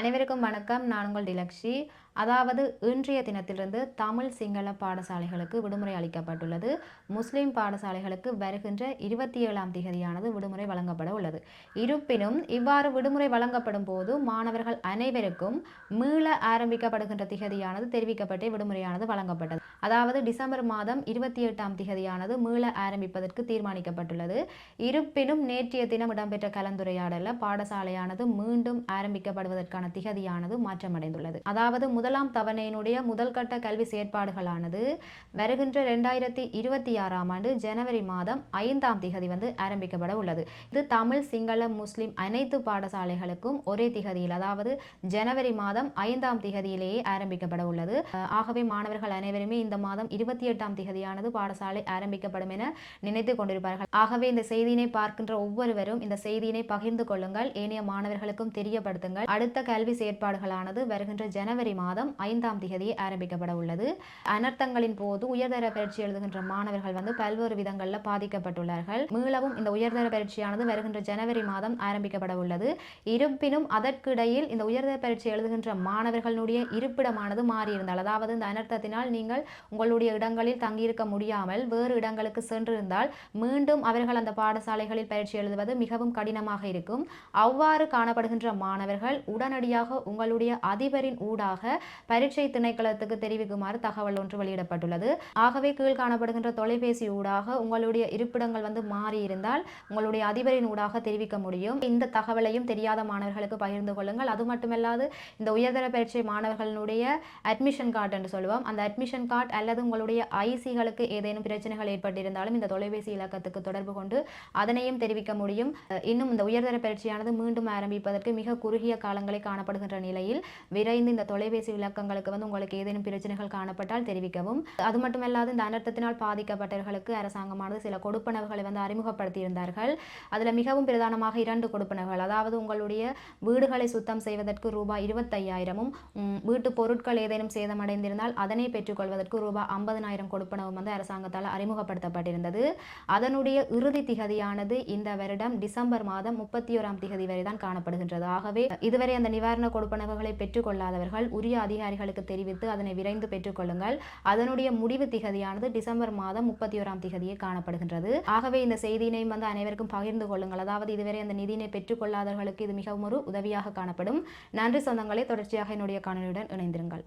அனைவருக்கும் வணக்கம். நான் உங்கள் டிலக்ஷி. அதாவது இன்றைய தினத்திலிருந்து தமிழ் சிங்கள பாடசாலைகளுக்கு விடுமுறை அளிக்கப்பட்டுள்ளது. முஸ்லிம் பாடசாலைகளுக்கு வருகின்ற இருபத்தி ஏழாம் திகதியானது விடுமுறை வழங்கப்பட உள்ளது. இருப்பினும் இவ்வாறு விடுமுறை வழங்கப்படும் போது மாணவர்கள் அனைவருக்கும் மீள ஆரம்பிக்கப்படுகின்ற திகதியானது தெரிவிக்கப்பட்டே விடுமுறையானது வழங்கப்பட்டது. அதாவது டிசம்பர் மாதம் இருபத்தி எட்டாம் திகதியானது மீள ஆரம்பிப்பதற்கு தீர்மானிக்கப்பட்டுள்ளது. இருப்பினும் நேற்றைய தினம் இடம்பெற்ற கலந்துரையாடல பாடசாலையானது மீண்டும் ஆரம்பிக்கப்படுவதற்கான திகதியானது மாற்றமடைந்துள்ளது. அதாவது முதலாம் தவணையினுடைய முதல் கட்ட கல்வி செயற்பாடுகளானது வருகின்ற இரண்டாயிரத்தி இருபத்தி ஆறாம் ஆண்டு ஜனவரி மாதம் ஐந்தாம் திகதி வந்து ஆரம்பிக்கப்பட உள்ளது. இது தமிழ் சிங்கள முஸ்லிம் அனைத்து பாடசாலைகளுக்கும் ஒரே திகதியில் அதாவது ஜனவரி மாதம் ஐந்தாம் திகதியிலேயே ஆரம்பிக்கப்பட உள்ளது. ஆகவே மாணவர்கள் அனைவருமே இந்த மாதம் இருபத்தி எட்டாம் திகதியானது பாடசாலை ஆரம்பிக்கப்படும் என நினைத்து கொண்டிருப்பார்கள். ஆகவே இந்த செய்தியினை பார்க்கின்ற ஒவ்வொருவரும் இந்த செய்தியினை பகிர்ந்து கொள்ளுங்கள். ஏனைய மாணவர்களுக்கும் தெரியப்படுத்துங்கள். அடுத்த கல்வி கல்வி செயற்பாடுகளானது வருகின்ற ஜனவரி மாதம் ஐந்தாம் தேதி ஆரம்பிக்கப்பட உள்ளது. அனர்த்தங்களின் போது உயர்தர பயிற்சி எழுதுகின்ற மாணவர்கள் வந்து பல்வேறு விதங்களில் பாதிக்கப்பட்டுள்ளார்கள். மீளவும் இந்த உயர்தர பயிற்சியானது வருகின்ற ஜனவரி மாதம் ஆரம்பிக்கப்பட உள்ளது. இருப்பினும் அதற்கிடையில் இந்த உயர்தர பயிற்சி எழுதுகின்ற மாணவர்களுடைய இருப்பிடமானது மாறியிருந்தால் அதாவது இந்த அனர்த்தத்தினால் நீங்கள் உங்களுடைய இடங்களில் தங்கியிருக்க முடியாமல் வேறு இடங்களுக்கு சென்றிருந்தால் மீண்டும் அவர்கள் அந்த பாடசாலைகளில் பயிற்சி எழுதுவது மிகவும் கடினமாக இருக்கும். அவ்வாறு காணப்படுகின்ற மாணவர்கள் உடனடி வழியாக உங்களுடைய அதிபரின் ஊடாக பரீட்சை திணைக்களத்துக்கு தெரிவிக்குமாறு தகவல் ஒன்று வெளியிடப்பட்டுள்ளது. ஆகவே கீழ் காணப்படுகின்ற தொலைபேசி ஊடாக உங்களுடைய இருப்பிடங்கள் வந்து மாறி இருந்தால் உங்களுடைய அதிபரின் ஊடாக தெரிவிக்க முடியும். இந்த தகவலையும் தெரியாத மாணவர்களுக்கு பகிர்ந்து கொள்ளுங்கள். அது மட்டுமல்லாது இந்த உயர்தர பயிற்சி மாணவர்களுடைய அட்மிஷன் கார்டு என்று சொல்லுவோம். அந்த அட்மிஷன் கார்டு அல்லது உங்களுடைய ஐசிகளுக்கு ஏதேனும் பிரச்சனைகள் ஏற்பட்டிருந்தாலும் இந்த தொலைபேசி இலக்கத்துக்கு தொடர்பு கொண்டு அதனையும் தெரிவிக்க முடியும். இன்னும் இந்த உயர்தர பயிற்சியானது மீண்டும் ஆரம்பிப்பதற்கு மிக குறுகிய காலங்களை காணப்படுகின்ற நிலையில் விரைந்து இந்த தொலைபேசி விளக்கங்களுக்கு வந்து உங்களுக்கு ஏதேனும் பிரச்சனைகள் காணப்பட்டால் தெரிவிக்கவும். அது மட்டுமல்லாது இந்த அனர்த்தத்தினால் பாதிக்கப்பட்டவர்களுக்கு அரசாங்கமானது சில கொடுப்பனவுகளை வந்து அறிமுகப்படுத்தியிருந்தார்கள். அதில் மிகவும் பிரதானமாக இரண்டு கொடுப்பனவுகள். அதாவது உங்களுடைய வீடுகளை சுத்தம் செய்வதற்கு ரூபாய் இருபத்தையாயிரமும் வீட்டு பொருட்கள் ஏதேனும் சேதமடைந்திருந்தால் அதனை பெற்றுக்கொள்வதற்கு ரூபாய் ஐம்பதனாயிரம் கொடுப்பனவும் வந்து அரசாங்கத்தால் அறிமுகப்படுத்தப்பட்டிருந்தது. அதனுடைய இறுதி திகதியானது இந்த வருடம் டிசம்பர் மாதம் முப்பத்தி ஓராம் திகதி வரை தான் காணப்படுகின்றது. ஆகவே இதுவரை அந்த நிவாரண கொடுப்பனவுகளை பெற்றுக்கொள்ளாதவர்கள் உரிய அதிகாரிகளுக்கு தெரிவித்து அதனை விரைந்து பெற்றுக்கொள்ளுங்கள். அதனுடைய முடிவு திகதியானது டிசம்பர் மாதம் முப்பத்தி ஓராம் திகதியே காணப்படுகின்றது. ஆகவே இந்த செய்தியினை வந்து அனைவருக்கும் பகிர்ந்து கொள்ளுங்கள். அதாவது இதுவரை அந்த நிதியினை பெற்றுக்கொள்ளாதவர்களுக்கு இது மிகவும் ஒரு உதவியாக காணப்படும். நன்றி சொந்தங்களை தொடர்ச்சியாக என்னுடைய காணொலியுடன் இணைந்திருங்கள்.